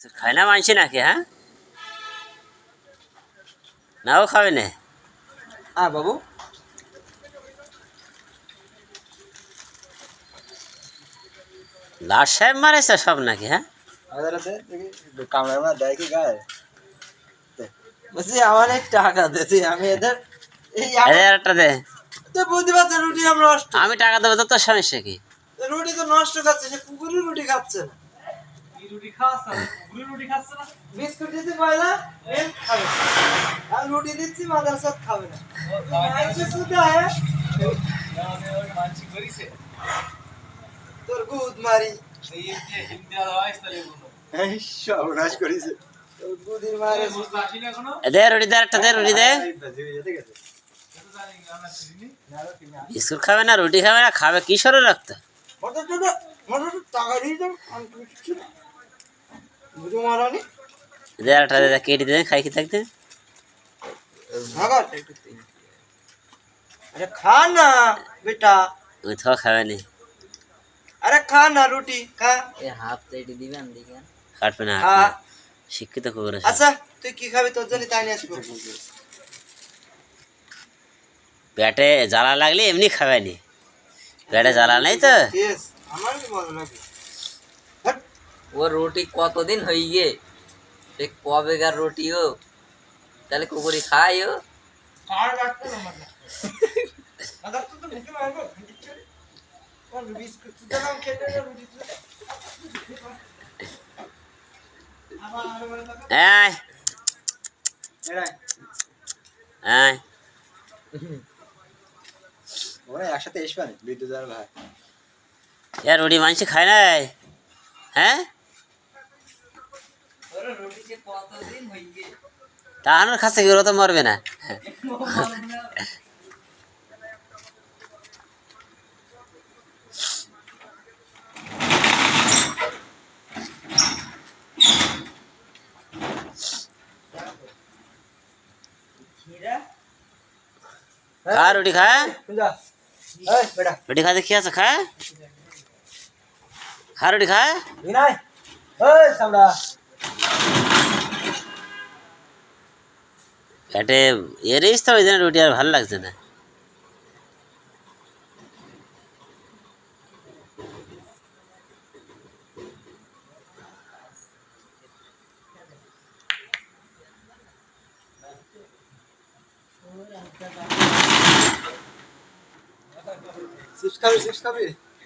খায় না মানছি নাকি হ্যাঁ নাও খাবে না হ্যাঁ বাবু। লাট সাহেব মারেছে সব নাকি হ্যাঁ আমাদের হাতে দেখি কামড়া দেয় কি গায়ে? বলছি আমার এক টাকা দিয়েছি আমি এদের এই এদের একটা দে। তো বুঝতে পারছে রুটি আমরা নষ্ট আমি টাকা দেবো তো তোর সমস্যা কি? রুটি তো নষ্ট খাচ্ছে সে কুকুরের রুটি খাচ্ছে না। বিস্কুট পয়লা খাবে। না। আর রুটি দিচ্ছি মাদ্রাসাত খাবে না। মাংস শুধু আয় তোর গুদ মারি। এই সর্বনাশ করেছে। তোর গুদির মারে। দে রুটি দে একটা দে রুটি দে। বিস্কুট খাবে না রুটি খাবে না খাবে কি সরে রাখতে টাকা দিয়ে দাও আমি তো না শিক্ষিত খবর আছে। তুই কি খাবি তোর জন্য তাই পেটে জ্বালা লাগলে এমনি খাবেনি পেটে জ্বালা নেই তো। আমার ও রুটি কতদিন হয়ে গে সে কবেকার রুটি ও তাহলে কুকুরি খাই ও আর রাখতে না মানে আদার তো তো মুখে মারবো কোন বিস্কুট তো দাম খেতে না রুটি তো আবার আর বলে দেখো এই এড়াই এই ওরা একসাথে আসবে না বিদ্যুৎ আর ভাই এ রুটি মাংস খায় নাই হ্যাঁ ওরা রুটি সে কতদিন হয়ে গে খাচ্ছে কি ওরা তো মরবে না। খা, রুটি খা। যা এই বেটা রুটি খাতে কি আছে খা খা রুটি খা বিনাই এই সামড়া পেটে এরিস তো ওই জন্য রুটি আর ভালো লাগছে না।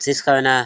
চিপস খাবি না।